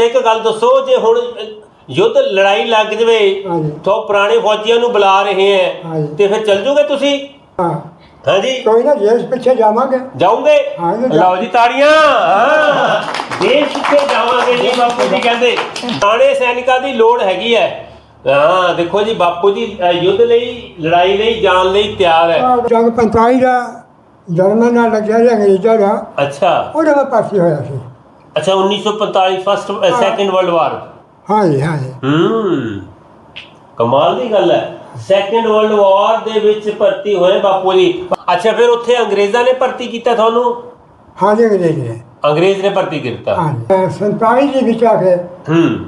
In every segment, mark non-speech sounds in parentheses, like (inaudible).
ਅੱਛਾ ਇੱਕ ਗੱਲ ਦੱਸੋ ਜੇ ਹੁਣ ਯੁੱਧ ਲੜਾਈ ਲੱਗ ਜਵੇ ਹਾਂਜੀ। ਤਾਂ ਪੁਰਾਣੇ ਫੌਜੀਆਂ ਨੂੰ ਬੁਲਾ ਰਹੇ ਹੈ ਹਾਂਜੀ। ਤੇ ਫਿਰ ਚੱਲ ਜੂਗੇ ਤੁਸੀਂ? ਹਾਂ। ਹਾਂਜੀ ਕੋਈ ਨਾ ਜੇਸ ਪਿੱਛੇ ਜਾਵਾਂਗੇ। ਜਾਉਂਗੇ ਹਾਂ, ਜੀ, ਜਾ- ਲਓ ਜੀ। ਤਾੜੀਆਂ ਹਾਂ। ਦੇਸ਼ ਪਿੱਛੇ ਜਾਵਾਂਗੇ ਜੀ ਬਾਪੂ ਜੀ ਕਹਿੰਦੇ। ਪੁਰਾਣੇ ਸੈਨਿਕਾਂ ਦੀ ਲੋੜ ਹੈਗੀ ਹੈ ਹਾਂ ਦੇਖੋ ਜੀ ਬਾਪੂ ਜੀ ਅ, ਯੁੱਧ ਲਈ ਲੜਾਈ ਲਈ ਜਾਣ ਲਈ ਤਿਆਰ ਹੈ ਜੰਗ 45 ਦਾ ਜਰਮਨ ਨਾਲ ਲੱਗਿਆ ਰਿਹਾ ਅੰਗਰੇਜ਼ਾਂ ਦਾ। ਅੱਛਾ। ਉਹਦੇ ਵਿੱਚ ਪਾਸੇ ਹੋਇਆ ਸੀ। ਅੱਛਾ 1945 ਫਸਟ ਸੈਕੰਡ ਵਰਲਡ ਵਾਰ ਹਾਂਜੀ ਹਾਂਜੀ। ਹੂੰ ਕਮਾਲ ਦੀ ਗੱਲ ਹੈ। ਸੈਕੰਡ ਵਰਲਡ ਵਾਰ ਦੇ ਵਿੱਚ ਭਰਤੀ ਹੋਏ ਬਾਪੂ ਜੀ। ਅੱਛਾ ਫਿਰ ਉੱਥੇ ਅੰਗਰੇਜ਼ਾਂ ਨੇ ਭਰਤੀ ਕੀਤਾ ਤੁਹਾਨੂੰ? ਹਾਂਜੀ ਅੰਗਰੇਜ਼ ਨੇ। ਅੰਗਰੇਜ਼ ਨੇ ਭਰਤੀ ਕੀਤਾ। ਹਾਂਜੀ 47 ਦੇ ਵਿੱਚ ਆ ਕੇ ਹੂੰ।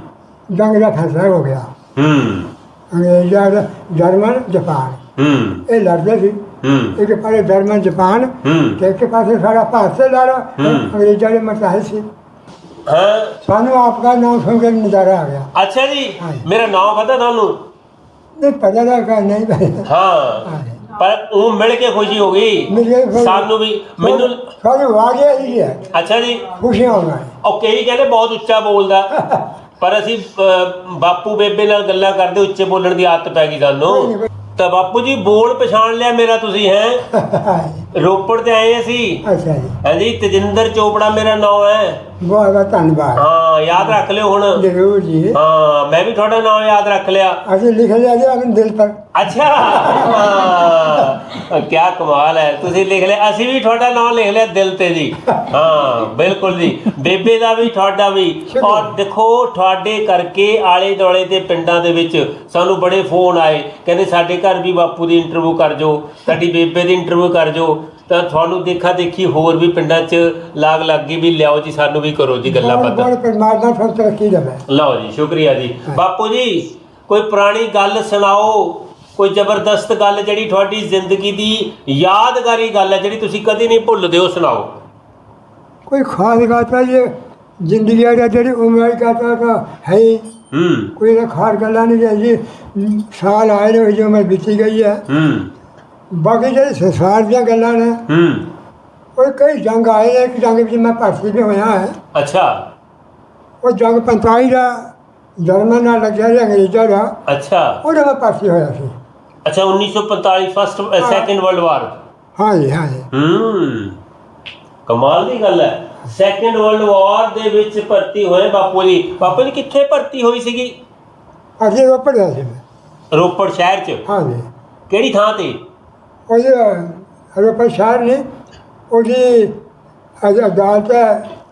ਜੰਗ ਦਾ ਫੈਸਲਾ ਹੋ ਗਿਆ। ਹੂੰ। ਅੰਗਰੇਜ਼ਾਂ ਦਾ ਜਰਮਨ ਜਾਪਾਨ। ਹੂੰ। ਇਹ ਲੜਦੇ ਸੀ। ਹੂੰ। ਇੱਕ ਪਾਸੇ ਜਰਮਨ ਜਾਪਾਨ ਹੂੰ। ਤੇ ਇੱਕ ਪਾਸੇ ਸਾਡਾ ਭਾਰਤ ਲੜਾ। ਹੂੰ। ਅੰਗਰੇਜ਼ਾਂ ਦੇ ਮਤਾਹੇ ਸੀ। ਹਾਂ। ਸਾਨੂੰ ਆਪਕਾ ਨਾਮ ਸੁਣ ਕੇ ਨਜ਼ਾਰਾ ਆ ਗਿਆ। ਅੱਛਾ ਜੀ। ਮੇਰਾ ਨਾਮ ਪਤਾ ਤੁਹਾਨੂੰ? ਨਹੀਂ ਪਤਾ ਨਾ ਕਿ ਨਹੀਂ ਪਤਾ। ਹਾਂ। ਪਰ ਉਹ ਮਿਲ ਕੇ ਖੁਸ਼ੀ ਹੋ ਗਈ। ਮਿਲ ਸਾਨੂੰ ਵੀ ਮੈਨੂੰ ਸਾਨੂੰ ਆ ਗਿਆ ਹੀ ਹੈ। ਅੱਛਾ ਜੀ। ਖੁਸ਼ੀਆਂ ਹੋਣਾ। ਉਹ ਕਈ ਕਹਿੰਦੇ ਬਹੁਤ ਉੱਚਾ ਬੋਲਦਾ। ਪਰ ਅਸੀਂ ਅਹ, ਬਾਪੂ ਬੇਬੇ ਨਾਲ ਗੱਲਾਂ ਕਰਦੇ ਉੱਚੇ ਬੋਲਣ ਦੀ ਆਦਤ ਪੈ ਗਈ ਸਾਨੂੰ। ਤਾਂ ਬਾਪੂ ਜੀ ਬੋਲ ਪਛਾਣ ਲਿਆ ਮੇਰਾ ਤੁਸੀਂ ਹੈ? ਰੋਪੜ ਤੇ ਆਏ ਅਸੀਂ ਅੱਛਾ ਜੀ। ਹਾਂਜੀ ਤਜਿੰਦਰ ਚੋਪੜਾ ਮੇਰਾ ਨਾਮ ਹੈ। ਬਹੁਤ ਬਹੁਤ ਧੰਨਵਾਦ। ਹਾਂ ਯਾਦ ਰੱਖ ਲਿਓ ਹੁਣ। ਜ਼ਰੂਰ ਜੀ। ਹਾਂ ਮੈਂ ਵੀ ਤੁਹਾਡਾ ਨਾਮ ਯਾਦ ਰੱਖ ਲਿਆ। ਅਸੀਂ ਲਿਖ ਲਿਆ ਜੀ ਆਪਣੇ ਦਿਲ ਪਰ। ਅੱਛਾ। ਕੀ ਕਮਾਲ ਹੈ। ਤੁਸੀਂ ਲਿਖ ਲਿਆ ਅਸੀਂ ਵੀ ਤੁਹਾਡਾ ਨਾਮ ਲਿਖ ਲਿਆ ਦਿਲ ਤੇ ਜੀ। ਹਾਂ ਬਿਲਕੁਲ ਜੀ। ਬੇਬੇ ਦਾ ਵੀ ਤੁਹਾਡਾ ਵੀ। ਔਰ ਦੇਖੋ ਤੁਹਾਡੇ ਕਰਕੇ ਆਲੇ ਦੁਆਲੇ ਦੇ ਪਿੰਡਾਂ ਦੇ ਵਿੱਚ ਸਾਨੂੰ ਬੜੇ ਫੋਨ ਆਏ। ਕਹਿੰਦੇ ਸਾਡੇ ਘਰ ਵੀ ਬਾਪੂ ਦੀ ਇੰਟਰਵਿਊ ਕਰ ਜੋ ਸਾਡੀ ਬੇਬੇ ਦੀ ਇੰਟਰਵਿਊ ਕਰ ਜੋ ਤਾਂ ਤੁਹਾਨੂੰ ਦੇਖਾ ਦੇਖੀ ਹੋਰ ਵੀ ਪਿੰਡਾਂ 'ਚ ਲਾਗ ਲੱਗ ਗਈ ਵੀ ਲਿਆਓ ਜੀ ਸਾਨੂੰ ਵੀ ਕਰੋ ਜੀ ਗੱਲਾਂ ਬਾਤਾਂ। ਬਹੁਤ ਪਰਮਾਤਮਾ ਤੁਹਾਨੂੰ ਤਰੱਕੀ ਦੇਵੇ ਲਓ ਜੀ ਸ਼ੁਕਰੀਆ ਜੀ। ਬਾਪੂ ਜੀ ਕੋਈ ਪੁਰਾਣੀ ਗੱਲ ਸੁਣਾਓ? ਕੋਈ ਜ਼ਬਰਦਸਤ ਗੱਲ ਜਿਹੜੀ ਤੁਹਾਡੀ ਜ਼ਿੰਦਗੀ ਦੀ ਯਾਦਗਾਰੀ ਗੱਲ ਹੈ ਜਿਹੜੀ ਤੁਸੀਂ ਕਦੇ ਨਹੀਂ ਭੁੱਲਦੇ ਹੋ ਸੁਣਾਓ। ਕੋਈ ਖਾਸ ਗਾਤਾ ਇਹ ਜ਼ਿੰਦਗੀ ਦਾ ਜਿਹੜੀ ਉਮਰ ਗਾਤਾ ਤਾਂ ਹੈ ਹੀ। ਹੂੰ। ਕੋਈ ਤਾਂ ਖਾਸ ਗੱਲਾਂ ਨਹੀਂ ਹੈ ਜੀ ਸਾਲ ਆਏ ਨੇ ਜੋ ਉਮਰ ਬੀਤੀ ਗਈ ਹੈ। ਹੂੰ। ਬਾਕੀ ਜਿਹੜੇ ਸੰਸਾਰ ਦੀਆਂ ਗੱਲਾਂ ਨੇ ਹੂੰ। ਉਹ ਕਈ ਜੰਗ ਆਏ ਨੇ ਇੱਕ ਜੰਗ ਵਿੱਚ ਮੈਂ ਭਰਤੀ ਵੀ ਹੋਇਆ ਹੈ। ਅੱਛਾ। ਉਹ ਜੰਗ 45 ਦਾ ਜਰਮਨ ਨਾਲ ਲੱਗਿਆ ਰਿਹਾ ਅੰਗਰੇਜ਼ਾਂ ਦਾ। ਅੱਛਾ। ਉਹਦੇ ਵਿੱਚ ਭਰਤੀ ਹੋਇਆ ਸੀ। ਅੱਛਾ 1945 ਫਸਟ ਸੈਕੰਡ ਵਰਲਡ ਵਾਰ ਹਾਂਜੀ ਹਾਂਜੀ ਹੂੰ ਕਮਾਲ ਦੀ ਗੱਲ ਹੈ। ਸੈਕੰਡ ਵਰਲਡ ਵਾਰ ਦੇ ਵਿੱਚ ਭਰਤੀ ਹੋਏ ਬਾਪੂ ਜੀ। ਬਾਪੂ ਜੀ ਕਿੱਥੇ ਭਰਤੀ ਹੋਈ ਸੀਗੀ? ਅਸੀਂ ਉਹ ਪੜਿਆ ਸੀ ਮੈਂ। ਰੋਪੜ ਸ਼ਹਿਰ 'ਚ? ਹਾਂਜੀ ਕਿਹੜੀ ਥਾਂ ਤੇ? ਉਹਦੇ ਰੋਪੜ ਸ਼ਹਿਰ ਨੇ ਉਹਦੀ ਅਜ ਅਦਾਲਤ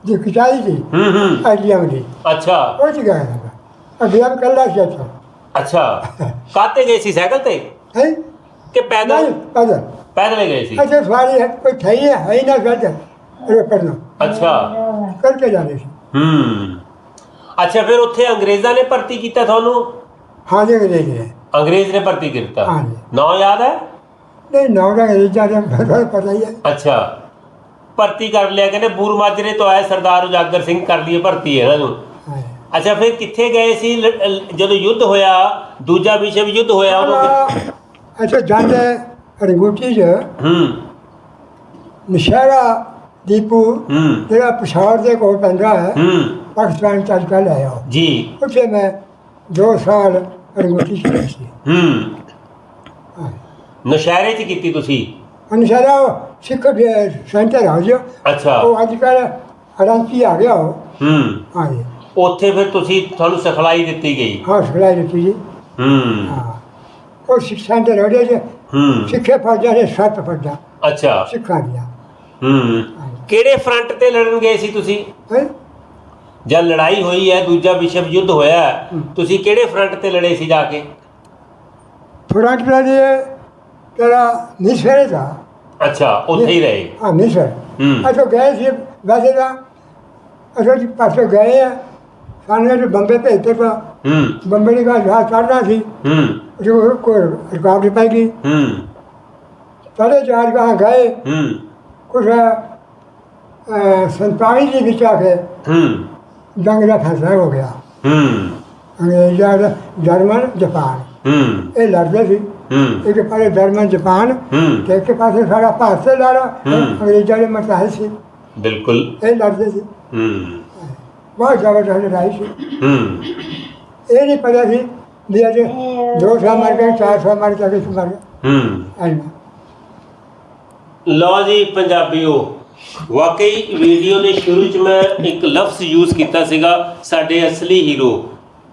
ਦੀ ਕਚਾਈ ਸੀ। ਹੂੰ ਹੂੰ। ਐਡੀਐਮ ਦੀ ਅੱਛਾ। ਉਹ ਚ ਗਿਆ ਸੀ ਅੱਡੀਐਮ ਕੱਲਾ ਸੀ ਅੱਛਾ ਅੱਛਾ। ਕਾਤੇ ਗਏ ਸੀ? ਸਾਈਕਲ ਤੇ? ਹੈ? ਕਿ ਪੈਦਲ? ਨਹੀਂ ਪਤਾ ਪੈਦਲ ਹੀ ਗਏ ਸੀ? ਅੱਛਾ ਸਵਾਰੀ ਹੈ ਕੋਈ ਠਈ ਹੈ ਹੈ ਹੀ ਨਾ ਗੱਜ ਰੋਪੜ ਨੂੰ ਅੱਛਾ। ਕਰਕੇ ਜਾਂਦੇ ਸੀ। ਹੂੰ। ਅੱਛਾ ਫਿਰ ਉੱਥੇ ਅੰਗਰੇਜ਼ਾਂ ਨੇ ਭਰਤੀ ਕੀਤਾ ਤੁਹਾਨੂੰ? ਹਾਂ ਜੀ ਅੰਗਰੇਜ਼ ਨੇ। ਅੰਗਰੇਜ਼ ਨੇ ਭਰਤੀ ਕੀਤਾ? ਹਾਂਜੀ। ਨਾਂ ਯਾਦ ਹੈ? ਨਹੀਂ ਨੌ ਦਾ ਅੰਗਰੇਜ਼ਾਂ ਦਾ ਤੁਹਾਨੂੰ ਪਤਾ ਹੀ ਹੈ। ਅੱਛਾ। ਭਰਤੀ ਕਰ ਲਿਆ ਕਹਿੰਦੇ ਬੂਰ ਮਾਜਰੇ ਤੋਂ ਆਏ ਸਰਦਾਰ ਉਜਾਗਰ ਸਿੰਘ ਕਰ ਲਈਏ ਭਰਤੀ ਇਹਨਾਂ ਨੂੰ। ਹਾਂ। ਅੱਛਾ ਫਿਰ ਕਿੱਥੇ ਗਏ ਸੀ? ਲ- ਲ- ਜਦੋਂ ਯੁੱਧ ਹੋਇਆ ਦੂਜਾ ਵਿਸ਼ਵ ਯੁੱਧ ਹੋਇਆ ਉਦੋਂ ਅੱਛਾ ਜਾਂਦੇ ਰੰਗੂਟੀ ਚ ਹੂੰ। ਨਸ਼ਹਿਰਾ ਦੀਪੂ ਹੂੰ। ਜਿਹੜਾ ਦੇ ਕੋਲ ਪੈਂਦਾ ਹੈ ਹੂੰ। ਪਾਕਿਸਤਾਨ ਚੱਲ ਕੇ ਲੈ ਆਓ ਜੀ। ਉੱਥੇ ਮੈਂ ਦੋ ਸਾਲ ਰੰਗੂਟੀ ਚ ਸੀ। ਹੂੰ ਹਾਂ। ਨਸ਼ਹਿਰੇ 'ਚ ਕੀਤੀ ਤੁਸੀਂ? ਨਸ਼ਹਿਰਾ ਸਿੱਖ ਦੇ ਸੈਂਟਰ ਆ ਜੋ। ਅੱਛਾ। ਉਹ ਅੱਜ ਕੱਲ ਹਰਾਂਚੀ ਆ ਗਿਆ ਉਹ। ਹੂੰ। ਹਾਂਜੀ ਉੱਥੇ ਫਿਰ ਤੁਸੀਂ ਤੁਹਾਨੂੰ ਸਿਖਲਾਈ ਦਿੱਤੀ ਗਈ? ਹਾਂ ਸਿਖਲਾਈ ਦਿੱਤੀ ਜੀ। ਹੂੰ। ਹਾਂ। ਉਹ ਸਿੱਖ ਸੈਂਟਰ ਉਹਦੇ ਚ। ਹੂੰ। ਸਿੱਖੇ ਫੌਜਾਂ ਦੇ ਸੱਤ ਫੌਜਾਂ। ਅੱਛਾ। ਸਿੱਖਾਂ ਦੀਆਂ। ਹੂੰ। ਕਿਹੜੇ ਫਰੰਟ ਤੇ ਲੜਨ ਗਏ ਸੀ ਤੁਸੀਂ? ਹੈਂ? ਜਦ ਲੜਾਈ ਹੋਈ ਹੈ ਦੂਜਾ ਵਿਸ਼ਵ ਯੁੱਧ ਹੋਇਆ ਹੈ, ਤੁਸੀਂ ਕਿਹੜੇ ਫਰੰਟ ਤੇ ਲੜੇ ਸੀ ਜਾ ਕੇ? ਫਰੰਟ ਦਾ ਜੀ ਤੇਰਾ ਨਿਸਰੇ ਦਾ। ਅੱਛਾ ਉੱਥੇ ਹੀ ਰਹੇ। ਹਾਂ ਨਿਸਰ ਹੂੰ। ਅਸੋ ਗਏ ਸੀ ਵੈਸੇ ਤਾਂ ਅਸੋ ਜੀ ਪਾਸੇ ਗਏ ਆ। ਸਾਨੂੰ ਇਹ ਬੰਬੇ ਭੇਜਤੇ ਤਾਂ ਹੂੰ। ਬੰਬੇ ਦੀ ਗੱਲ ਜਹਾਜ਼ ਚੜ੍ਹਨਾ ਸੀ। ਹੂੰ। ਜੋ ਕੋਈ ਰੁਕਾਵਟ ਪੈ ਗਈ। ਹੂੰ। ਸਾਡੇ ਚਾਰ ਗਾਂ ਗਏ। ਹੂੰ। ਕੁਛ ਸੰਤਾਲੀ ਦੇ ਵਿੱਚ ਆ ਕੇ ਹੂੰ। ਜੰਗ ਦਾ ਫੈਸਲਾ ਹੋ ਗਿਆ। ਹੂੰ। ਅੰਗਰੇਜ਼ਾਂ ਦਾ ਜਰਮਨ ਜਾਪਾਨ। ਹੂੰ। ਇਹ ਲੜਦੇ ਸੀ। ਇੱਕ ਪਾਸੇ ਜਰਮਨ ਜਾਪਾਨ ਤੇ ਇੱਕ ਪਾਸੇ ਸਾਡਾ ਭਾਰਤ ਲੜਾ ਹੂੰ। ਅੰਗਰੇਜ਼ਾਂ ਦੇ ਮਤਾਹੇ ਸੀ। ਬਿਲਕੁਲ। ਇਹ ਲੜਦੇ ਸੀ। ਹੂੰ। ਬਹੁਤ ਜ਼ਬਰਦਸਤ ਲੜਾਈ ਸੀ। ਹੂੰ। ਇਹ ਨਹੀਂ ਪਤਾ ਸੀ ਵੀ ਅੱਜ ਦੋ ਸੌ ਮਰ ਗਏ ਚਾਰ ਸੌ ਮਰ ਗਏ ਕਿਸ ਮਰ ਗਏ। ਹੂੰ। ਲਓ ਜੀ ਪੰਜਾਬੀਓ ਵਾਕਈ ਵੀਡੀਓ ਦੇ ਸ਼ੁਰੂ ਚ ਮੈਂ ਇੱਕ ਲਫ਼ਜ਼ ਯੂਜ਼ ਕੀਤਾ ਸੀਗਾ ਸਾਡੇ ਅਸਲੀ ਹੀਰੋ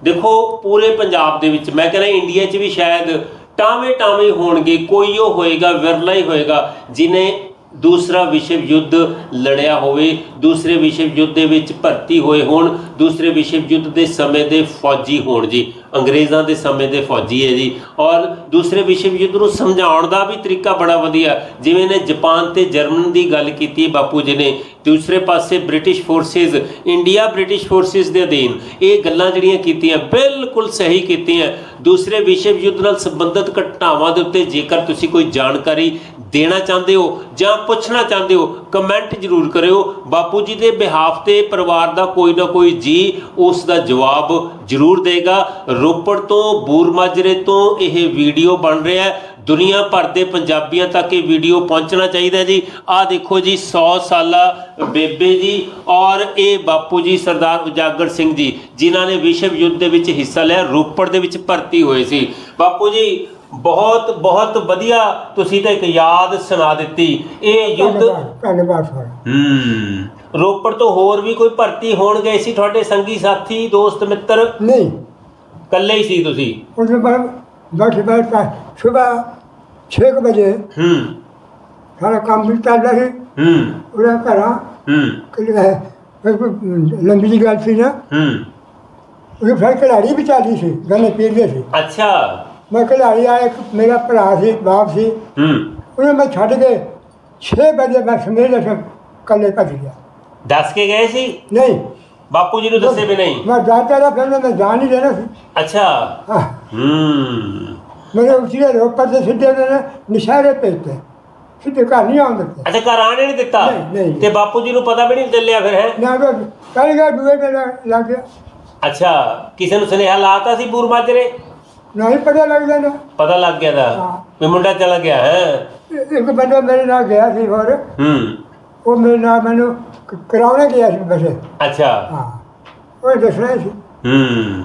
ਦੇਖੋ ਪੂਰੇ ਪੰਜਾਬ ਦੇ ਵਿੱਚ ਮੈਂ ਕਹਿੰਦਾ ਇੰਡੀਆ 'ਚ ਵੀ ਸ਼ਾਇਦ ਟਾਵੇਂ ਟਾਵੇਂ ਹੋਣਗੇ, ਕੋਈ ਉਹ ਹੋਏਗਾ, ਵਿਰਲਾ ਹੀ ਹੋਏਗਾ, ਜਿਨੇ ਦੂਸਰਾ ਵਿਸ਼ਵ ਯੁੱਧ ਲੜਿਆ ਹੋਵੇ, ਦੂਸਰੇ ਵਿਸ਼ਵ ਯੁੱਧ ਦੇ ਵਿੱਚ ਭਰਤੀ ਹੋਏ ਹੋਣ, ਦੂਸਰੇ ਵਿਸ਼ਵ ਯੁੱਧ ਦੇ ਸਮੇਂ ਦੇ ਫੌਜੀ ਹੋਣ ਜੀ। ਅੰਗਰੇਜ਼ਾਂ ਦੇ ਸਮੇਂ ਦੇ ਫੌਜੀ ਹੈ ਜੀ। ਔਰ ਦੂਸਰੇ ਵਿਸ਼ਵ ਯੁੱਧ ਨੂੰ ਸਮਝਾਉਣ ਦਾ ਵੀ ਤਰੀਕਾ ਬੜਾ ਵਧੀਆ। ਜਿਵੇਂ ਨੇ ਜਾਪਾਨ ਤੇ ਜਰਮਨ ਦੀ ਗੱਲ ਕੀਤੀ ਬਾਪੂ ਜੀ ਨੇ। ਦੂਸਰੇ ਪਾਸੇ British forces, India British forces ਦੇ ਅਧੀਨ ਇਹ ਗੱਲਾਂ ਜਿਹੜੀਆਂ ਕੀਤੀਆਂ, ਬਿਲਕੁਲ ਸਹੀ ਕੀਤੀਆਂ। ਦੂਸਰੇ ਵਿਸ਼ਵ ਯੁੱਧ ਨਾਲ ਸੰਬੰਧਿਤ ਘਟਨਾਵਾਂ ਦੇ ਉੱਤੇ ਜੇਕਰ ਤੁਸੀਂ ਕੋਈ ਜਾਣਕਾਰੀ ਦੇਣਾ ਚਾਹੁੰਦੇ ਹੋ ਜਾਂ ਪੁੱਛਣਾ ਚਾਹੁੰਦੇ ਹੋ, ਕਮੈਂਟ ਜ਼ਰੂਰ ਕਰਿਓ। ਬਾਪੂ ਜੀ ਦੇ ਬਿਹਾਫ ਤੇ ਪਰਿਵਾਰ ਦਾ ਕੋਈ ਨਾ ਕੋਈ ਜੀ ਉਸ ਦਾ ਜਵਾਬ ਜ਼ਰੂਰ ਦੇਗਾ। ਰੋਪੜ ਤੋਂ ਬੂਰ ਮਾਜਰੇ ਤੋਂ ਇਹ ਵੀਡੀਓ ਬਣ ਰਿਹਾ ਹੈ। ਦੁਨੀਆ ਭਰ ਦੇ ਪੰਜਾਬੀਆਂ ਤੱਕ ਇਹ ਵੀਡੀਓ ਪਹੁੰਚਣਾ ਚਾਹੀਦਾ ਜੀ। ਆਹ ਦੇਖੋ ਜੀ 100 ਸਾਲਾ ਬੇਬੇ ਜੀ ਔਰ ਇਹ ਬਾਪੂ ਜੀ ਸਰਦਾਰ ਉਜਾਗਰ ਸਿੰਘ ਜੀ ਜਿਨ੍ਹਾਂ ਨੇ ਵਿਸ਼ਵ ਯੁੱਧ ਦੇ ਵਿੱਚ ਹਿੱਸਾ ਲਿਆ ਰੋਪੜ ਦੇ ਵਿੱਚ ਭਰਤੀ ਹੋਏ ਸੀ। ਬਾਪੂ ਜੀ ਬਹੁਤ ਬਹੁਤ ਵਧੀਆ ਤੁਸੀਂ ਤਾਂ ਇੱਕ ਯਾਦ ਸੁਣਾ ਦਿੱਤੀ। ਇਹ ਯੁੱਧ ਧੰਨਵਾਦ ਹੂੰ। ਰੋਪੜ ਤੋਂ ਹੋਰ ਵੀ ਕੋਈ ਭਰਤੀ ਹੋਣ ਗਏ ਸੀ ਤੁਹਾਡੇ ਸੰਗੀ ਸਾਥੀ ਦੋਸਤ ਮਿੱਤਰ? ਨਹੀਂ। ਇਕੱਲੇ ਹੀ ਸੀ ਤੁਸੀਂ? ਉਸ ਤੋਂ ਬਾਅਦ ਬਸ ਬਸ ਸਵੇਰ 6 ਬਜੇ ਹੂੰ। ਸਾਰਾ ਕੰਮ ਵੀ ਚੱਲਦਾ ਸੀ। ਹੂੰ। ਉਹਦਾ ਘਰਾਂ ਹੂੰ। ਕਿ ਲੰਬੀ ਜਿਹੀ ਗੱਲ ਸੀ ਨਾ। ਹੂੰ। ਉਹ ਫਿਰ ਖਿਡਾਰੀ ਵੀ ਚੱਲਦੀ ਸੀ ਗਾਣੇ ਪੀਂਦੇ ਸੀ। ਅੱਛਾ। ਮੈਂ ਖਿਡਾਰੀ ਆ ਇੱਕ ਮੇਰਾ ਭਰਾ ਸੀ ਬਾਪ ਸੀ। ਹੂੰ। ਉਹਨੇ ਮੈਂ ਛੱਡ ਕੇ 6 ਵਜੇ ਮੈਂ ਸਮੇਲ ਸੇ ਕੱਲੇ ਭੱਜ ਗਿਆ। ਦੱਸ ਕੇ ਗਏ ਸੀ? ਨਹੀਂ। ਬਾਪੂ ਜੀ ਨੂੰ ਦੱਸੇ ਵੀ ਨਹੀਂ? ਮੈਂ ਜਾਤਾ ਦਾ ਫਿਰ ਮੈਂ ਜਾਣ ਨਹੀਂ ਦੇਣਾ ਸੀ। ਅੱਛਾ। ਹਾਂ। ਹੂੰ। ਮੇਰੇ ਉਸੇ ਰੋਪੜ ਦੇ ਸਿੱਧੇ ਨੇ ਨਿਸ਼ਾਰੇ ਭੇਜਤੇ। ਸਿੱਧੇ ਘਰ ਨਹੀਂ ਆਉਣ ਦਿੱਤੇ। ਅੱਛਾ ਘਰ ਆਣੇ ਨਹੀਂ ਦਿੱਤਾ? ਨਹੀਂ, ਨਹੀਂ। ਤੇ ਬਾਪੂ ਜੀ ਨੂੰ ਪਤਾ ਵੀ ਨਹੀਂ ਚੱਲਿਆ ਫਿਰ ਹੈ? ਨਾ ਤਾਂ ਕੱਲ ਗਿਆ ਦੂਏ ਮੇਰਾ ਲੱਗ ਗਿਆ। ਅੱਛਾ ਕਿਸੇ ਨੂੰ ਸੁਨੇਹਾ ਲਾਤਾ ਸੀ ਬੂਰ ਮਾਜਰੇ? ਨਹੀਂ ਪਤਾ ਲੱਗਦਾ ਨਾ। ਪਤਾ ਲੱਗ ਗਿਆ ਦਾ ਹਾਂ। ਵੀ ਮੁੰਡਾ ਚਲਾ ਗਿਆ ਹੈ? ਇੱਕ ਬੰਦਾ ਮੇਰੇ ਨਾਲ ਗਿਆ ਸੀ ਹੋਰ। ਹੂੰ। ਉਹ ਮੇਰੇ ਨਾਲ ਮੈਨੂੰ ਕ- ਕਰਾਉਣੇ ਗਿਆ ਸੀ ਬਸੇ ਅੱਛਾ। ਹਾਂ। ਉਹ ਦੱਸਣਾ ਸੀ। ਹੂੰ।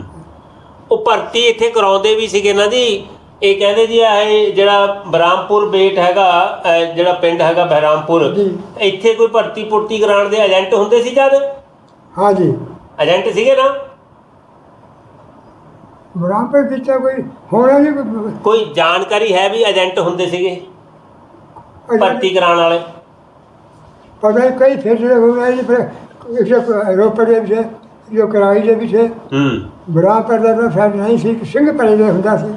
ਉਹ ਭਰਤੀ ਇੱਥੇ ਕਰਾਉਂਦੇ ਵੀ ਸੀਗੇ ਨਾ ਜੀ। ਇਹ ਕਹਿੰਦੇ ਜੀ ਇਹ ਜਿਹੜਾ ਬਰਾਮਪੁਰ ਬੇਟ ਹੈਗਾ ਅਹ ਜਿਹੜਾ ਪਿੰਡ ਹੈਗਾ ਬਹਿਰਾਮਪੁਰ ਜੀ। ਇੱਥੇ ਕੋਈ ਭਰਤੀ ਪੁਰਤੀ ਕਰਾਉਣ ਦੇ ਏਜੰਟ ਹੁੰਦੇ ਸੀ ਜਦ? ਹਾਂ ਜੀ। ਏਜੰਟ ਸੀਗੇ ਨਾ? ਬਰਾਂਪਰ ਕੀਤਾ ਕੋਈ ਹੋਣਾ ਨਹੀਂ ਕੋਈ ਕੋਈ ਜਾਣਕਾਰੀ ਹੈ ਵੀ ਏਜੰਟ ਹੁੰਦੇ ਸੀਗੇ? ਭਰਤੀ ਕਰਾਉਣ ਵਾਲੇ? पता नहीं कई फैसले हो गए जी, फिर इसे रोपड़ के विषय जो कराई के विषय ਹੂੰ ਬਰਾਂ ਪਰਦਾ ਤਾਂ ਫਿਰ ਨਹੀਂ ਸੀ ਇੱਕ ਸਿੰਘ ਪਰੇ ਦਾ ਹੁੰਦਾ ਸੀ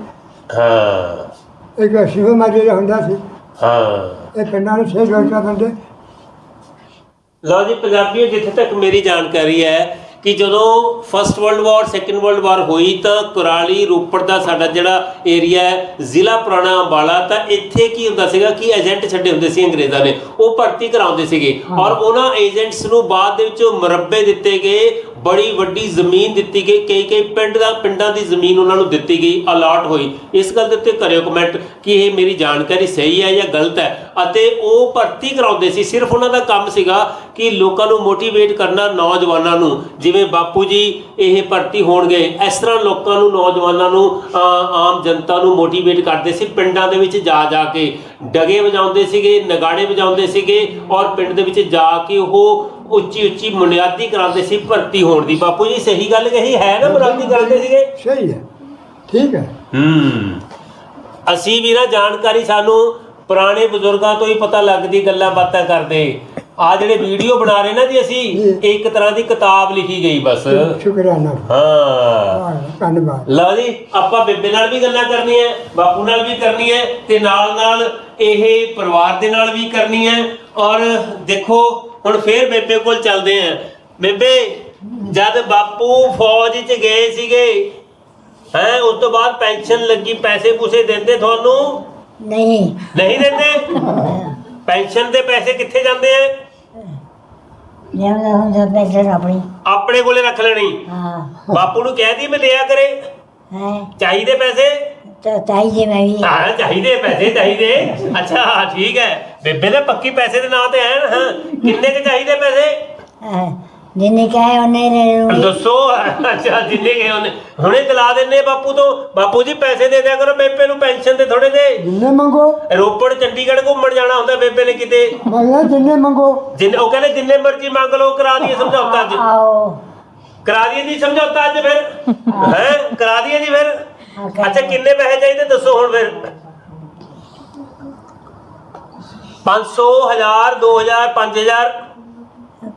ਹਾਂ ਇੱਕ ਸ਼ਿਵ ਮਾਜੇ ਦਾ ਹੁੰਦਾ ਸੀ ਹਾਂ ਇਹ ਪਿੰਡਾਂ ਦੇ ਛੇ ਲੋਕਾਂ ਬੰਦੇ ਲਓ ਜੀ ਪੰਜਾਬੀਓ ਜਿੱਥੇ ਤੱਕ ਮੇਰੀ ਜਾਣਕਾਰੀ ਹੈ ਕਿ ਜਦੋਂ first world war second world war ਹੋਈ ਤਾਂ ਕੁਰਾਲੀ ਰੋਪੜ ਦਾ ਸਾਡਾ ਜਿਹੜਾ ਏਰੀਆ ਹੈ ਜ਼ਿਲ੍ਹਾ ਪੁਰਾਣਾ ਅੰਬਾਲਾ ਤਾਂ ਇੱਥੇ ਕੀ ਹੁੰਦਾ ਸੀਗਾ ਕਿ ਏਜੰਟ ਛੱਡੇ ਹੁੰਦੇ ਸੀ ਅੰਗਰੇਜ਼ਾਂ ਨੇ। ਉਹ ਭਰਤੀ ਕਰਾਉਂਦੇ ਸੀਗੇ। ਔਰ ਉਹਨਾਂ ਏਜੰਟਸ ਨੂੰ ਬਾਅਦ ਦੇ ਵਿੱਚ ਮੁਰੱਬੇ ਦਿੱਤੇ ਗਏ। ਬੜੀ ਵੱਡੀ ਜ਼ਮੀਨ ਦਿੱਤੀ ਗਈ, ਕਈ ਕਈ ਪਿੰਡ ਦਾ, ਪਿੰਡਾਂ ਦੀ ਜ਼ਮੀਨ ਉਹਨਾਂ ਨੂੰ ਦਿੱਤੀ ਗਈ, ਅਲਾਟ ਹੋਈ। ਇਸ ਗੱਲ ਦੇ ਉੱਤੇ ਕਰਿਓ ਕਮੈਂਟ ਕਿ ਇਹ ਮੇਰੀ ਜਾਣਕਾਰੀ ਸਹੀ ਹੈ ਜਾਂ ਗਲਤ ਹੈ। ਅਤੇ ਉਹ ਭਰਤੀ ਕਰਾਉਂਦੇ ਸੀ, ਸਿਰਫ ਉਹਨਾਂ ਦਾ ਕੰਮ ਸੀਗਾ ਕਿ ਲੋਕਾਂ ਨੂੰ ਮੋਟੀਵੇਟ ਕਰਨਾ ਨੌਜਵਾਨਾਂ ਨੂੰ। ਜਿਵੇਂ ਬਾਪੂ ਜੀ, ਇਹ ਭਰਤੀ ਹੋਣਗੇ। ਇਸ ਤਰ੍ਹਾਂ ਲੋਕਾਂ ਨੂੰ, ਨੌਜਵਾਨਾਂ ਨੂੰ ਆਮ ਜਨਤਾ ਨੂੰ ਮੋਟੀਵੇਟ ਕਰਦੇ ਸੀ, ਪਿੰਡਾਂ ਦੇ ਵਿੱਚ ਜਾ ਜਾ ਕੇ। ਡਗੇ ਵਜਾਉਂਦੇ ਸੀਗੇ, ਨਗਾੜੇ ਵਜਾਉਂਦੇ ਸੀਗੇ ਔਰ ਪਿੰਡ ਦੇ ਵਿੱਚ ਜਾ ਕੇ ਉਹ ਉੱਚੀ ਉੱਚੀ ਬੁਨਿਆਦੀ ਕਰਾਉਂਦੇ ਸੀ ਭਰਤੀ ਹੋਣ ਦੀ। ਬਾਪੂ ਜੀ ਸਹੀ ਗੱਲ ਕਹੀ? ਹੈ ਨਾ ਬੁਨਿਆਦੀ ਕਰਾਉਂਦੇ ਸੀਗੇ? ਸਹੀ ਹੈ। ਠੀਕ ਹੈ। ਹੂੰ। ਅਸੀਂ ਵੀ ਨਾ ਜਾਣਕਾਰੀ ਸਾਨੂੰ ਪੁਰਾਣੇ ਬਜ਼ੁਰਗਾਂ ਤੋਂ ਹੀ ਪਤਾ ਲੱਗਦੀ ਗੱਲਾਂ ਬਾਤਾਂ ਕਰਦੇ। ਆ ਜਿਹੜੇ ਵੀਡੀਓ ਬਣਾ ਰਹੇ ਨਾ ਜੀ ਅਸੀਂ ਇੱਕ ਤਰ੍ਹਾਂ ਦੀ ਕਿਤਾਬ ਲਿਖੀ ਗਈ ਬਸ। ਸ਼ੁਕਰਾਨਾ। ਹਾਂ। ਹਾਂ, ਧੰਨਵਾਦ। ਲਓ ਜੀ ਆਪਾਂ ਬੇਬੇ ਨਾਲ ਵੀ ਗੱਲਾਂ ਕਰਨੀਆਂ ਬਾਪੂ ਨਾਲ ਵੀ ਕਰਨੀ ਹੈ ਤੇ ਨਾਲ ਨਾਲ ਇਹ ਪਰਿਵਾਰ ਦੇ ਨਾਲ ਵੀ ਕਰਨੀ ਹੈ। ਔਰ ਦੇਖੋ ਹੁਣ ਫੇਰ ਬੇਬੇ ਕੋਲ ਚੱਲਦੇ ਆਂ। ਬੇਬੇ ਜਦ ਬਾਪੂ ਫੌਜ 'ਚ ਗਏ ਸੀਗੇ ਹੈ ਉਸ ਤੋਂ ਬਾਅਦ ਪੈਨਸ਼ਨ ਲੱਗੀ ਪੈਸੇ ਪੂਸੇ ਦਿੰਦੇ ਤੁਹਾਨੂੰ? ਨਹੀਂ। ਨਹੀਂ ਦਿੰਦੇ? ਪੈਨਸ਼ਨ ਦੇ ਪੈਸੇ ਕਿੱਥੇ ਜਾਂਦੇ ਆ? ਜਿਵੇਂ ਹੁੰਦਾ ਪੈਸੇ ਆਪਣੀ। ਆਪਣੇ ਕੋਲੇ ਰੱਖ ਲੈਣੀ। ਹਾਂ। ਬਾਪੂ ਨੂੰ ਕਹਿ ਦੀ ਮੈਂ ਲਿਆ ਕਰੇ। ਹੈ। ਚਾਹੀਦੇ ਪੈਸੇ? ਤਾਂ ਜੀ ਮੈਂ ਵੀ। ਹਾਂ ਚਾਹੀਦੇ ਪੈਸੇ ਚਾਹੀਦੇ। ਅੱਛਾ ਠੀਕ ਹੈ। ਬੇਬੇ ਦੇ ਪੱਕੀ ਪੈਸੇ ਦੇ ਨਾਂ ਤੇ ਐਨ ਹਾਂ। ਕਿੰਨੇ ਕੁ ਚਾਹੀਦੇ ਪੈਸੇ? ਹਾਂ, ਜਿੰਨੇ ਕਹੇ ਉਹਨੇ ਲੈ ਲੂੰਗੀ ਦੱਸੋ ਅੱਛਾ ਜਿੰਨੇ ਗਏ ਉਹਨੇ। ਹੁਣੇ ਦਿਲਾ ਦਿੰਨੇ ਬਾਪੂ ਤੋਂ। ਬਾਪੂ ਜੀ ਪੈਸੇ ਦੇ ਦਿਆ ਕਰੋ ਬੇਬੇ ਨੂੰ ਪੈਨਸ਼ਨ ਦੇ ਥੋੜੇ ਦੇ ਜਿੰਨੇ ਮੰਗੋ। ਰੋਪੜ ਚੰਡੀਗੜ੍ਹ ਘੁੰਮਣ ਜਾਣਾ ਹੁੰਦਾ ਬੇਬੇ ਨੇ ਕਿਤੇ। ਮੈਂ ਕਿਹਾ ਜਿੰਨੇ ਮੰਗੋ। ਜਿੰਨੇ ਉਹ ਕਹਿੰਦੇ ਜਿੰਨੇ ਮਰਜ਼ੀ ਮੰਗ ਲਓ ਕਰਾ ਦਈਏ ਸਮਝੌਤਾ ਅੱਜ। ਆਓ। ਕਰਾ ਦਈਏ ਜੀ ਸਮਝੌਤਾ ਅੱਜ ਫਿਰ। ਹੈ। ਕਰਾ ਦਈਏ ਜੀ ਫਿਰ। ਅੱਛਾ ਕਿੰਨੇ ਪੈਸੇ ਚਾਹੀਦੇ ਦੱਸੋ ਹੁਣ ਫਿਰ। 500 1000 2000 5000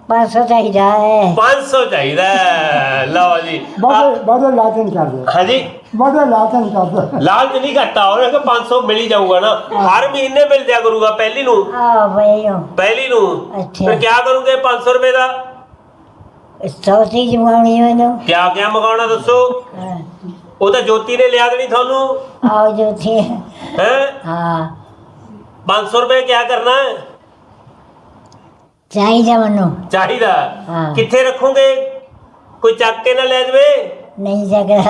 500 ਚਾਹੀਦਾ ਹੈ। 500 ਚਾਹੀਦਾ ਹੈ। ਲਓ ਜੀ। ਬਾਦੇ ਬਾਦੇ ਲਾਤਨ ਕਰ ਦੇ ਹਾਂਜੀ। ਬਾਦੇ ਲਾਤਨ ਕਰ ਦੇ ਲਾਲਚ ਨਹੀਂ ਘਟਾ ਉਹਨੇ ਕਿ 500 ਮਿਲ ਹੀ ਜਾਊਗਾ ਨਾ। ਹਰ ਮਹੀਨੇ ਮਿਲ ਜਾਇਆ ਕਰੂਗਾ ਪਹਿਲੀ ਨੂੰ। ਆ ਪਹਿਲੀ ਨੂੰ। ਅੱਛਾ। ਫਿਰ ਕੀ ਕਰੋਗੇ 500 ਰੁਪਏ ਦਾ? ਸੌ ਚੀਜ਼ ਮੰਗਾਉਣੀ ਮੈਨੂੰ। ਕਿਆ ਕਿਆ ਮੰਗਾਉਣਾ ਦੱਸੋ? ਹਾਂ। ਉਹ ਤਾਂ ਜੋਤੀ ਨੇ ਲਿਆ ਦੇਣੀ ਤੁਹਾਨੂੰ। ਆਓ ਜੋ ਥੀ ਹੈ? ਹਾਂ। 500 ਰੁਪਏ ਕਿਆ ਕਰਨਾ? ਹੈ ਚਾਹੀਦਾ ਮੈਨੂੰ। ਚਾਹੀਦਾ? ਹਾਂ। ਕਿੱਥੇ ਰੱਖੋਗੇ? ਕੋਈ ਚੱਕ ਕੇ ਨਾ ਲੈ ਜਵੇ? ਨਹੀਂ ਜਗਾ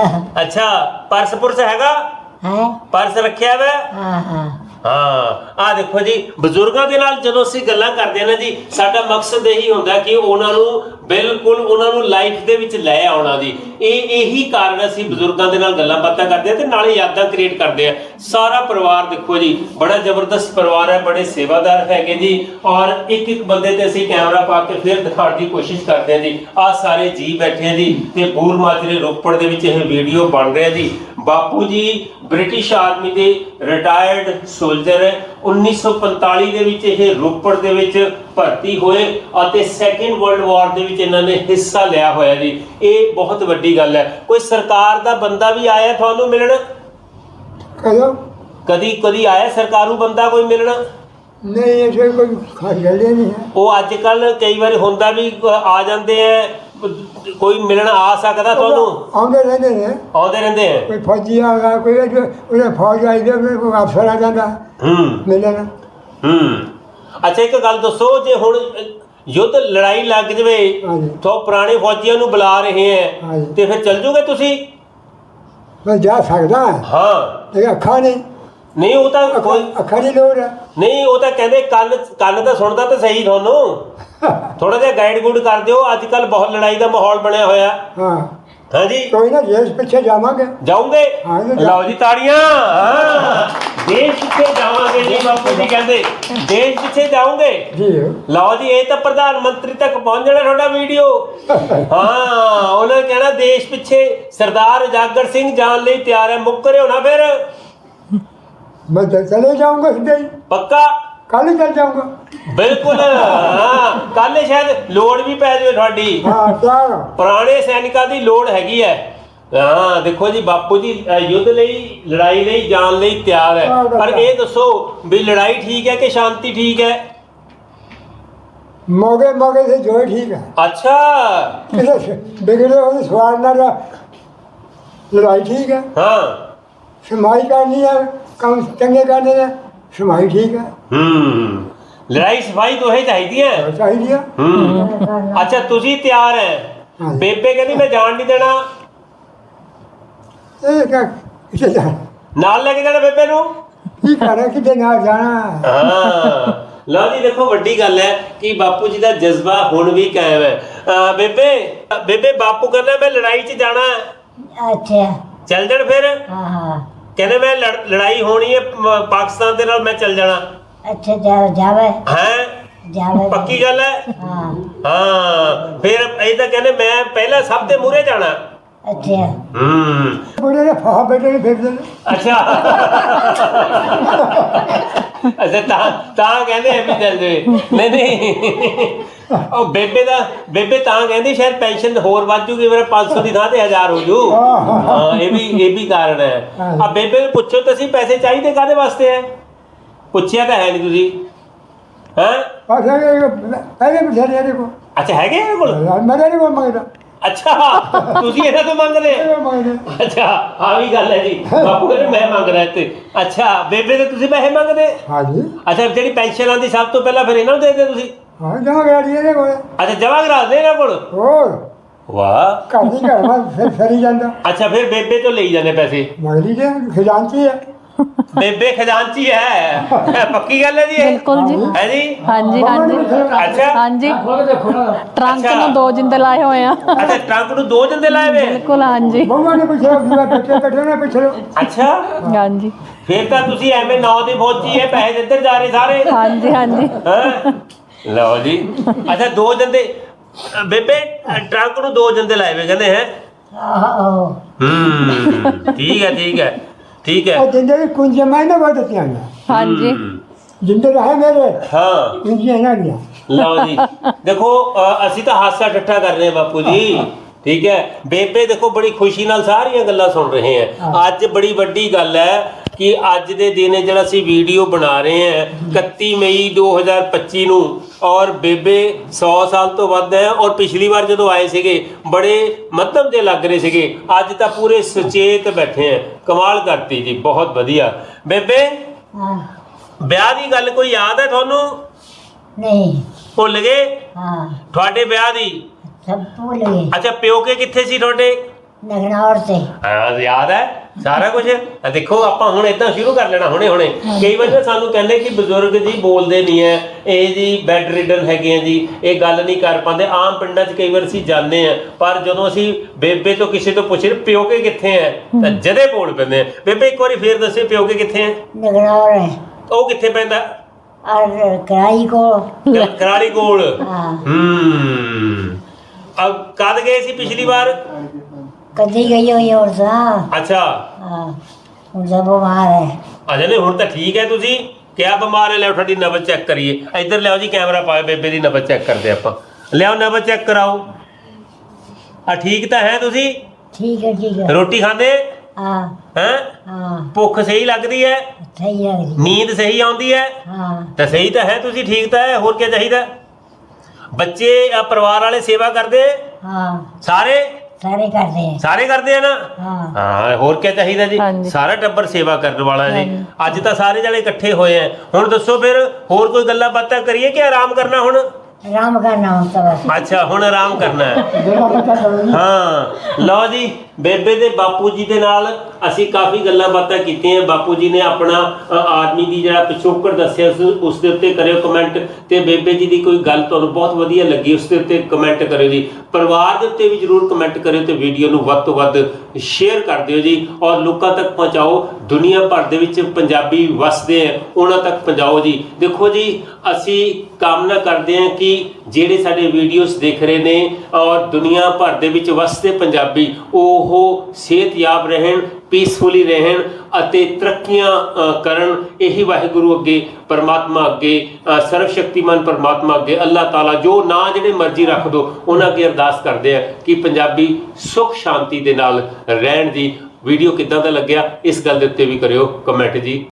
ਅੱਛਾ ਪਰਸ ਪੁਰਸ ਹੈਗਾ? ਹੈ? ਪਰਸ ਰੱਖਿਆ ਵਾ? ਹਾਂ ਹਾਂ। ਹਾਂ ਆ ਦੇਖੋ ਜੀ, ਬਜ਼ੁਰਗਾਂ ਦੇ ਨਾਲ ਜਦੋਂ ਅਸੀਂ ਗੱਲਾਂ ਕਰਦੇ ਹਾਂ ਨਾ ਜੀ, ਸਾਡਾ ਮਕਸਦ ਇਹੀ ਹੁੰਦਾ ਕਿ ਉਹਨਾਂ ਨੂੰ ਬਿਲਕੁਲ ਉਹਨਾਂ ਨੂੰ ਲਾਈਫ ਦੇ ਵਿੱਚ ਲੈ ਆਉਣਾ ਜੀ। ਇਹ ਇਹੀ ਕਾਰਨ ਅਸੀਂ ਬਜ਼ੁਰਗਾਂ ਦੇ ਨਾਲ ਗੱਲਾਂ ਬਾਤਾਂ ਕਰਦੇ ਹਾਂ ਤੇ ਨਾਲੇ ਯਾਦਾਂ ਕ੍ਰੀਏਟ ਕਰਦੇ ਆ ਸਾਰਾ ਪਰਿਵਾਰ ਦੇਖੋ ਜੀ, ਬੜਾ ਜ਼ਬਰਦਸਤ ਪਰਿਵਾਰ ਹੈ, ਬੜੇ ਸੇਵਾਦਾਰ ਹੈਗੇ ਜੀ ਔਰ ਇੱਕ ਇੱਕ ਬੰਦੇ ਤੇ ਅਸੀਂ ਕੈਮਰਾ ਪਾ ਕੇ ਫਿਰ ਦਿਖਾਉਣ ਦੀ ਕੋਸ਼ਿਸ਼ ਕਰਦੇ ਹਾਂ ਜੀ। ਆ ਸਾਰੇ ਜੀ ਬੈਠੇ ਆ ਜੀ ਤੇ ਬੂਰ ਮਾਜਰੇ ਰੋਪੜ ਦੇ ਵਿੱਚ ਇਹ ਵੀਡੀਓ ਬਣ ਰਿਹਾ ਜੀ। ਬਾਪੂ ਜੀ ਬ੍ਰਿਟਿਸ਼ ਆਰਮੀ ਦੇ ਰਿਟਾਇਰਡ ਸੋਲਜਰ ਹੈ। 1945 ਦੇ ਵਿੱਚ ਇਹ ਰੋਪੜ ਦੇ ਵਿੱਚ ਭਰਤੀ ਹੋਏ ਅਤੇ ਸੈਕੰਡ ਵਰਲਡ ਵਾਰ ਦੇ ਵਿੱਚ ਇਹਨਾਂ ਨੇ ਹਿੱਸਾ ਲਿਆ ਹੋਇਆ ਜੀ। ਇਹ ਬਹੁਤ ਵੱਡੀ ਗੱਲ ਹੈ। ਕੋਈ ਸਰਕਾਰ ਦਾ ਬੰਦਾ ਵੀ ਆਇਆ ਤੁਹਾਨੂੰ ਮਿਲਣ? ਕਦੋਂ? ਕਦੀ ਕਦੀ ਆਇਆ ਸਰਕਾਰੂ ਬੰਦਾ ਕੋਈ ਮਿਲਣ? ਨਹੀਂ ਐਸੇ ਕੋਈ ਖਾਸ ਗੱਲ ਨਹੀਂ ਹੈ। ਉਹ ਅੱਜ ਕੱਲ ਕਈ ਵਾਰ ਹੁੰਦਾ ਵੀ ਆ ਜਾਂਦੇ ਆ ਕੋਈ ਮਿਲਣ ਆ ਸਕਦਾ ਤੁਹਾਨੂੰ? ਆਉਂਦੇ ਰਹਿੰਦੇ ਨੇ। ਆਉਂਦੇ ਰਹਿੰਦੇ ਆ। ਕੋਈ ਫੌਜੀ ਆ ਗਿਆ ਕੋਈ ਉਹਨੇ ਫੌਜ ਆਈ ਦੇ ਕੋਈ ਅਫਸਰ ਆ ਜਾਂਦਾ। ਹੂੰ। ਮਿਲਣ। ਹੂੰ। ਅੱਛਾ ਇੱਕ ਗੱਲ ਦੱਸੋ ਜੇ ਹੁਣ ਯੁੱਧ ਲੜਾਈ ਲੱਗ ਜਵੇ। ਤਾਂ ਪੁਰਾਣੇ ਫੌਜੀਆਂ ਨੂੰ ਬੁਲਾ ਰਹੇ ਹਾਂਜੀ। ਤੇ ਫਿਰ ਚੱਲ ਜੂਗੇ ਤੁਸੀਂ? ਮੈਂ ਜਾ ਸਕਦਾ। ਹਾਂ। ਲੇਕਿਨ ਅੱਖਾਂ ਨਹੀਂ ਨਹੀਂ ਉਹ ਤਾਂ ਕੋਈ ਅੱਖਾਂ ਦੀ ਲੋੜ ਹੈ ਨਹੀਂ ਉਹ ਤਾਂ ਕਹਿੰਦੇ ਕੰਨ ਕੰਨ ਤਾਂ ਸੁਣਦਾ ਤਾਂ ਸਹੀ ਤੁਹਾਨੂੰ। (laughs) ਥੋੜਾ ਜਿਹਾ ਗਾਈਡ ਗੁੱਡ ਕਰ ਦਿਓ ਅੱਜ ਕੱਲ ਬਹੁਤ ਲੜਾਈ ਦਾ ਮਾਹੌਲ ਬਣਿਆ ਹੋਇਆ। ਹਾਂ। ਹਾਂਜੀ। ਕੋਈ ਨਾ ਜੇਲ੍ਹ ਪਿੱਛੇ ਜਾਵਾਂਗੇ। ਜਾਉਂਗੇ ਲਓ ਜੀ ਤਾੜੀਆਂ। ਹਾਂ। ਦੇਸ਼ ਪਿੱਛੇ ਜਾਵਾਂਗੇ ਜੀ ਬਾਪੂ ਜੀ ਕਹਿੰਦੇ। ਦੇਸ਼ ਪਿੱਛੇ ਜਾਓਗੇ? ਜੀ। ਲਓ ਜੀ ਇਹ ਤਾਂ ਪ੍ਰਧਾਨ ਮੰਤਰੀ ਤੱਕ ਪਹੁੰਚ ਜਾਣਾ ਤੁਹਾਡਾ ਵੀਡੀਓ। ਹਾਂ ਉਹਨਾਂ ਕਹਿਣਾ ਦੇਸ਼ ਪਿੱਛੇ ਸਰਦਾਰ ਉਜਾਗਰ ਸਿੰਘ ਜਾਣ ਲਈ ਤਿਆਰ ਹੈ ਮੁੱਕਰੇ ਹੋਣਾ ਫਿਰ। ਮੈਂ ਤਾਂ ਚਲੇ ਜਾਊਂਗਾ ਸਿੱਧੇ ਹੀ। ਪੱਕਾ? ਕੱਲ ਹੀ ਚੱਲ ਜਾਊਂਗਾ। ਬਿਲਕੁਲ ਕੱਲ ਸ਼ਾਇਦ ਲੋੜ ਵੀ ਪੈ ਜਾਵੇ ਤੁਹਾਡੀ। ਹਾਂ। ਪੁਰਾਣੇ ਸੈਨਿਕਾਂ ਦੀ ਲੋੜ ਹੈਗੀ ਹੈ ਹਾਂ ਦੇਖੋ ਜੀ ਬਾਪੂ ਜੀ ਅ, ਯੁੱਧ ਲਈ ਲੜਾਈ ਲਈ ਜਾਣ ਲਈ ਤਿਆਰ ਹੈ ਪਰ ਇਹ ਦੱਸੋ ਵੀ ਲੜਾਈ ਠੀਕ ਹੈ ਕਿ ਸ਼ਾਂਤੀ ਠੀਕ ਹੈ ਮੋਗੇ ਮੋਗੇ ਸੇ ਜੋ ਠੀਕ ਹੈ ਅੱਛਾ। ਬਿਗੜੇ ਹੋਏ ਸਵਾਲ ਨਾਲ ਲੜਾਈ ਠੀਕ ਹੈ ਹਾਂ। ਸਮਾਈ ਕਰਨੀ ਹੈ ਕੰਮ ਚੰਗੇ ਕਰਨੇ ਨੇ ਸਮਾਈ ਠੀਕ ਹੈ ਹੂੰ। ਲੜਾਈ ਸਫ਼ਾਈ ਦੋਹੇ ਚਾਹੀਦੀਆਂ ਚਾਹੀਦੀ ਹੈ। ਹੂੰ ਅੱਛਾ ਤੁਸੀਂ ਤਿਆਰ ਹੈ। ਹਾਂ। ਬੇਬੇ ਕਹਿੰਦੀ ਮੈਂ ਜਾਣ ਨਹੀਂ ਦੇਣਾ। ਇਹ ਕਾ ਕਿਤੇ ਜਾ ਨਾਲ ਲੈ ਕੇ ਜਾਣਾ ਬੇਬੇ ਨੂੰ? ਕੀ ਕਰਾਂ ਕਿਤੇ ਨਾ ਜਾਣਾ? ਹਾਂ। ਲਓ ਜੀ ਦੇਖੋ ਵੱਡੀ ਗੱਲ ਹੈ ਕਿ ਬਾਪੂ ਜੀ ਦਾ ਜਜ਼ਬਾ ਹੁਣ ਵੀ ਕਾਇਮ ਹੈ। ਅਹ ਬੇਬੇ ਬੇਬੇ ਬਾਪੂ ਕਹਿੰਦਾ ਮੈਂ ਲੜਾਈ 'ਚ ਜਾਣਾ ਹੈ। ਅੱਛਾ। ਚੱਲ ਜਾਣ ਫਿਰ। ਹਾਂ ਹਾਂ। ਕਹਿੰਦੇ ਮੈਂ ਲੜ- ਲੜਾਈ ਹੋਣੀ ਹੈ ਪਾਕਿਸਤਾਨ ਦੇ ਨਾਲ ਮੈਂ ਚੱਲ ਜਾਣਾ। ਅੱਛਾ ਜਾ ਜਾਵੇ। ਹੈ? ਜਾਵੇ। ਪੱਕੀ ਗੱਲ ਹੈ? ਹਾਂ। ਹਾਂ ਫਿਰ ਇਹ ਤਾਂ ਕਹਿੰਦੇ ਮੈਂ ਪਹਿਲਾਂ ਸਭ ਦੇ ਮੂਹਰੇ ਜਾਣਾ। ਅੱਛਾ। ਹੂੰ। ਬੁੜੇ ਨੇ ਫਾਹ ਬੈਠੇ ਨੇ ਫਿਰਦੇ ਨੇ ਅੱਛਾ। ਅੱਛਾ ਤਾਂ ਤਾਂ ਕਹਿੰਦੇ ਐ ਵੀ ਚੱਲ ਜਾਵੇ। ਨਹੀਂ ਨਹੀਂ। ਉਹ ਬੇਬੇ ਦਾ ਬੇਬੇ ਤਾਂ ਕਹਿੰਦੀ ਸ਼ਾਇਦ ਪੈਨਸ਼ਨ ਹੋਰ ਵੱਧ ਜੂਗੀ ਮੇਰਾ 500 ਦੀ ਥਾਂ ਤੇ 1000 ਹੋ ਜੂ। ਹਾਂ ਇਹ ਵੀ ਇਹ ਵੀ ਕਾਰਨ ਹੈ। ਆ ਬੇਬੇ ਨੂੰ ਪੁੱਛੋ ਤੁਸੀਂ ਪੈਸੇ ਚਾਹੀਦੇ ਕਾਦੇ ਵਾਸਤੇ ਹੈ? ਪੁੱਛਿਆ ਤਾਂ ਹੈ ਨਹੀਂ ਤੁਸੀਂ। ਹਾਂ? ਪਾਸੇ ਪਹਿਲੇ ਇਹਦੇ ਕੋ ਅੱਛਾ ਹੈਗੇ ਇਹਦੇ ਕੋਲ? ਮੇਰੇ ਨਹੀਂ ਕੋ ਮੰਗਦਾ। ਅੱਛਾ ਤੁਸੀਂ ਇਹਨਾਂ ਤੋਂ ਮੰਗਦੇ? ਇਹ ਮੰਗਦੇ। ਅੱਛਾ ਆ ਵੀ ਗੱਲ ਹੈ ਜੀ। ਬਾਪੂ ਕਹਿੰਦੇ ਮੈਂ ਮੰਗ ਰਿਹਾ ਤੇ ਅੱਛਾ ਬੇਬੇ ਤੇ ਤੁਸੀਂ ਪੈਸੇ ਮੰਗਦੇ? ਹਾਂਜੀ। ਅੱਛਾ ਜਿਹੜੀ ਪੈਨਸ਼ਨ ਆਉਂਦੀ ਸਭ ਤੋਂ ਪਹਿਲਾਂ ਫਿਰ ਇਹਨਾਂ ਨੂੰ ਦੇ ਦੇ ਤੁਸੀਂ। ਹਾਂ ਜਮਾ ਗਾੜੀ ਇਹਦੇ ਕੋਲ। ਅੱਛਾ ਜਮਾ ਕਰਾ ਦੇ ਇਹਨਾਂ ਕੋਲ? ਹੋਰ। ਵਾਹ। ਘਰ ਦੀ ਘਰ ਮਾ ਫਿਰ ਫਰੀ ਜਾਂਦਾ। ਅੱਛਾ ਫਿਰ ਬੇਬੇ ਤੋਂ ਲਈ ਜਾਂਦੇ ਪੈਸੇ? ਮਗਲੀ ਦੇ ਖਜ਼ਾਨਚੀ ਹੈ ਬੇਬੇ ਖਜ਼ਾਨਚੀ ਹੈ ਪੱਕੀ ਗੱਲ ਹੈ ਜੀ ਇਹ? ਬਿਲਕੁਲ ਜੀ। ਹੈ ਜੀ? ਹਾਂਜੀ ਹਾਂਜੀ। ਅੱਛਾ। ਹਾਂਜੀ। ਟਰੰਕ। ਨੂੰ ਦੋ ਜਿੰਦੇ ਲਾਏ ਹੋਏ ਆ। ਅੱਛਾ ਟਰੰਕ ਨੂੰ ਦੋ ਜੰਦੇ ਲਾਏ ਵੇ ਬਿਲਕੁਲ ਹਾਂਜੀ। ਬਹੂਆਂ ਨੇ ਪੁੱਛਿਆ ਕਿ ਬੱਚੇ ਇਕੱਠੇ ਨਾ ਪੁੱਛ? ਲਓ ਅੱਛਾ। ਹਾਂਜੀ। ਫਿਰ ਤਾਂ ਤੁਸੀਂ ਐਵੇਂ ਨੌ ਦੇ ਫੌਜੀ ਹੈ ਪੈਸੇ ਇੱਧਰ ਜਾ ਰਹੇ ਸਾਰੇ। ਹਾਂਜੀ ਹਾਂਜੀ। ਹੈਂ? ਲਓ ਜੀ। ਅੱਛਾ ਦੋ ਜੰਦੇ ਅ, ਬੇਬੇ ਅ, ਟਰੰਕ ਨੂੰ ਦੋ ਜੰਦੇ ਲਾਏ ਵੇ ਕਹਿੰਦੇ ਹੈ। ਆਹੋ। ਹੂੰ ਠੀਕ ਹੈ ਠੀਕ ਹੈ ਠੀਕ ਹੈ। ਉਹ ਜਿੰਦੇ ਦੀ ਕੁੰਜੀ ਮੈਂ ਨਾ ਬਹੁਤ ਦਿੱਤੀਆਂ ਨੇ ਹਾਂਜੀ। ਹੂੰ, ਜਿੰਦੇ ਰਹੇ ਮੇਰੇ ਹਾਂ। ਕੁੰਜੀਆਂ ਇਹਨਾਂ ਦੀਆਂ। ਲਓ ਜੀ। ਦੇਖੋ ਅ, ਅਸੀਂ ਤਾਂ ਹਾਸਾ ਠੱਠਾ ਕਰ ਰਹੇ ਹਾਂ ਬਾਪੂ ਜੀ। ਠੀਕ ਹੈ। ਬੇਬੇ ਦੇਖੋ ਬੜੀ ਖੁਸ਼ੀ ਨਾਲ ਸਾਰੀਆਂ ਗੱਲਾਂ ਸੁਣ ਰਹੇ ਹਾਂ। ਅੱਜ ਬੜੀ ਵੱਡੀ ਗੱਲ ਹੈ। ਕਿ ਅੱਜ ਦੇ ਦਿਨ ਜਿਹੜਾ ਅਸੀਂ ਵੀਡੀਓ ਬਣਾ ਰਹੇ ਹਾਂ 31 ਮਈ 2025 ਨੂੰ ਔਰ ਬੇਬੇ 100 ਸਾਲ ਤੋਂ ਵੱਧ ਹੈ ਔਰ ਪਿਛਲੀ ਵਾਰ ਜਦੋਂ ਆਏ ਸੀਗੇ ਬੜੇ ਮੱਧਮ ਦੇ ਲੱਗ ਰਹੇ ਸੀਗੇ ਅੱਜ ਤਾਂ ਪੂਰੇ ਸੁਚੇਤ ਬੈਠੇ ਆ ਕਮਾਲ ਕਰਤੀ ਜੀ ਬਹੁਤ ਵਧੀਆ। ਬੇਬੇ ਹਾਂ ਵਿਆਹ ਦੀ ਗੱਲ ਕੋਈ ਯਾਦ ਹੈ ਤੁਹਾਨੂੰ? ਨਹੀਂ। ਭੁੱਲ ਗਏ? ਹਾਂ। ਤੁਹਾਡੇ ਵਿਆਹ ਦੀ? ਸਭ ਭੁੱਲ ਗਏ। ਅੱਛਾ ਪਿਓਕੇ ਕਿੱਥੇ ਸੀ ਤੁਹਾਡੇ? ਨਗਨੌਰ ਤੇ। ਹਾਂ ਯਾਦ ਹੈ? ਸਾਰਾ ਕੁਝ ਦੇਖੋ ਆਪਾਂ ਹੁਣ ਇਦਾਂ ਸ਼ੁਰੂ ਕਰ ਲੈਣਾ ਹੁਣੇ ਹੁਣੇ। ਕਈ ਵਾਰ ਨਾ ਸਾਨੂੰ ਕਹਿੰਦੇ ਕਿ ਬਜ਼ੁਰਗ ਜੀ ਬੋਲਦੇ ਨਹੀਂ ਐ ਇਹ ਜੀ ਬੈੱਡ ਰਿਡਨ ਹੈਗੇ ਆ ਜੀ। ਇਹ ਗੱਲ ਨਹੀਂ ਕਰ ਪਾਉਂਦੇ। ਆਮ ਪਿੰਡਾਂ 'ਚ ਕਈ ਵਾਰ ਅਸੀਂ ਜਾਂਦੇ ਆ ਪਰ ਜਦੋਂ ਅਸੀਂ ਬੇਬੇ ਤੋਂ ਕਿਸੇ ਤੋਂ ਪੁੱਛੇ ਪਿਓਕੇ ਕਿੱਥੇ ਐ ਤਾਂ ਜਦੇ ਬੋਲ ਪੈਂਦੇ ਆ। ਬੇਬੇ ਇੱਕ ਵਾਰੀ ਫੇਰ ਦੱਸਿਓ ਪਿਓਕੇ ਕਿੱਥੇ ਐ ਨਗਨੌਰ ਉਹ ਕਿੱਥੇ ਪੈਂਦਾ? ਕਰਾਈ ਕੋ ਕ- ਕਰਾਲੀ ਕੋਲ। ਹਾਂ। ਹੂੰ। ਅਬ ਕਦ ਗਏ ਸੀ ਪਿਛਲੀ ਵਾਰ? ਕਦੀ ਗਈ ਹੋਈ ਹੋਰ ਸਾ ਅੱਛਾ। ਹਾਂ ਹੁਣ ਸਭ ਬਿਮਾਰ ਹੈ। ਅਜੇ ਨਹੀਂ ਹੁਣ ਤਾਂ ਠੀਕ ਹੈ ਤੁਸੀਂ। ਕਿਆ ਬਿਮਾਰ ਹੈ? ਲਿਆਓ ਤੁਹਾਡੀ ਨਬਜ਼ ਚੈੱਕ ਕਰੀਏ। ਇੱਧਰ ਲਿਆਓ ਜੀ ਕੈਮਰਾ ਪਾਓ ਬੇਬੇ ਦੀ ਨਬਜ਼ ਚੈੱਕ ਕਰਦੇ ਆਪਾਂ। ਲਿਆਓ ਨਬਜ਼ ਚੈੱਕ ਕਰਾਓ। ਆ ਠੀਕ ਤਾਂ ਹੈ ਤੁਸੀਂ? ਠੀਕ ਹੈ ਠੀਕ ਹੈ। ਰੋਟੀ ਖਾਂਦੇ? ਹਾਂ। ਹੈ? ਹਾਂ। ਭੁੱਖ ਸਹੀ ਲੱਗਦੀ ਹੈ? ਸਹੀ ਲੱਗਦੀ। ਨੀਂਦ ਸਹੀ ਆਉਂਦੀ ਹੈ? ਹਾਂ। ਤਾਂ ਸਹੀ ਤਾਂ ਹੈ ਤੁਸੀਂ ਠੀਕ ਤਾਂ ਹੈ। ਹੋਰ ਕੀ ਚਾਹੀਦਾ? ਬੱਚੇ ਆ ਪਰਿਵਾਰ ਵਾਲੇ ਸੇਵਾ ਕਰਦੇ? ਹਾਂ। ਸਾਰੇ? ਸਾਰੇ ਕਰਦੇ ਹੈ ਸਾਰੇ ਕਰਦੇ ਆ ਨਾ? ਹਾਂ। ਹਾਂ ਹੋਰ ਕੀ ਚਾਹੀਦਾ ਜੀ? ਹਾਂਜੀ। ਸਾਰਾ ਟੱਬਰ ਸੇਵਾ ਕਰਨ ਵਾਲਾ ਜੀ। ਅੱਜ ਤਾਂ ਸਾਰੇ ਜਣੇ ਇਕੱਠੇ ਹੋਏ ਆ। ਹੁਣ ਦੱਸੋ ਫਿਰ ਹੋਰ ਕੋਈ ਗੱਲਾਂ ਬਾਤਾਂ ਕਰੀਏ ਕਿ ਆਰਾਮ ਕਰਨਾ ਹੁਣ? ਆਰਾਮ ਕਰਨਾ ਹੁਣ ਤਾਂ ਬਸ। ਅੱਛਾ ਹੁਣ ਆਰਾਮ ਕਰਨਾ ਹੈ। ਜਿਹੜਾ ਕਰੋ ਹਾਂ ਲਓ ਜੀ ਬੇਬੇ ਦੇ ਬਾਪੂ ਜੀ ਦੇ ਨਾਲ ਅਸੀਂ ਕਾਫੀ ਗੱਲਾਂ ਬਾਤਾਂ ਕੀਤੀਆਂ। ਬਾਪੂ ਜੀ ਨੇ ਆਪਣਾ ਅ, ਆਦਮੀ ਦੀ ਜਿਹੜਾ ਪਿਛੋਕੜ ਦੱਸਿਆ ਉਸ ਉਸ ਦੇ ਉੱਤੇ ਕਰਿਓ ਕਮੈਂਟ ਤੇ ਬੇਬੇ ਜੀ ਦੀ ਕੋਈ ਗੱਲ ਤੁਹਾਨੂੰ ਬਹੁਤ ਵਧੀਆ ਲੱਗੀ ਉਸ ਦੇ ਉੱਤੇ ਕਮੈਂਟ ਕਰਿਓ ਜੀ। ਪਰਿਵਾਰ ਦੇ ਉੱਤੇ ਵੀ ਜਰੂਰ ਕਮੈਂਟ ਕਰਿਓ ਤੇ ਵੀਡੀਓ ਨੂੰ ਵੱਧ ਤੋਂ ਵੱਧ ਸ਼ੇਅਰ ਕਰ ਦਿਓ ਜੀ। ਔਰ ਲੋਕਾਂ ਤੱਕ ਪਹੁੰਚਾਓ ਦੁਨੀਆ ਭਰ ਦੇ ਵਿੱਚ ਪੰਜਾਬੀ ਵਸਦੇ ਆ ਉਹਨਾਂ ਤੱਕ ਪਹੁੰਚਾਓ ਜੀ। ਦੇਖੋ ਜੀ ਅਸੀਂ ਕਾਮਨਾ ਕਰਦੇ ਹਾਂ ਕਿ ਜਿਹੜੇ ਸਾਡੇ ਵੀਡੀਓਜ਼ ਦੇਖ ਰਹੇ ਨੇ ਔਰ ਦੁਨੀਆ ਭਰ ਦੇ ਵਿੱਚ ਵਸਦੇ ਪੰਜਾਬੀ, ਉਹ ਸਿਹਤਯਾਬ ਰਹਿਣ ਪੀਸਫੁਲੀ ਰਹਿਣ ਅਤੇ ਤਰੱਕੀਆਂ ਕਰਨ, ਇਹੀ ਵਾਹਿਗੁਰੂ ਅੱਗੇ, ਪਰਮਾਤਮਾ ਅੱਗੇ ਸਰਵ ਸ਼ਕਤੀਮਾਨ ਪਰਮਾਤਮਾ ਅੱਗੇ, ਅੱਲਾਹ ਤਾਲਾ ਜੋ ਨਾ ਜਿਹੜੇ ਮਰਜ਼ੀ ਰੱਖ ਦੋ, ਉਹਨਾਂ ਅੱਗੇ ਅਰਦਾਸ ਕਰਦੇ ਆ ਕਿ ਪੰਜਾਬੀ ਸੁਖ ਸ਼ਾਂਤੀ ਦੇ ਨਾਲ ਰਹਿਣ ਦੀ ਵੀਡੀਓ ਕਿੱਦਾਂ ਦਾ ਲੱਗਿਆ, ਇਸ ਗੱਲ ਦੇ ਉੱਤੇ ਵੀ ਕਰਿਓ ਕਮੈਂਟ ਜੀ।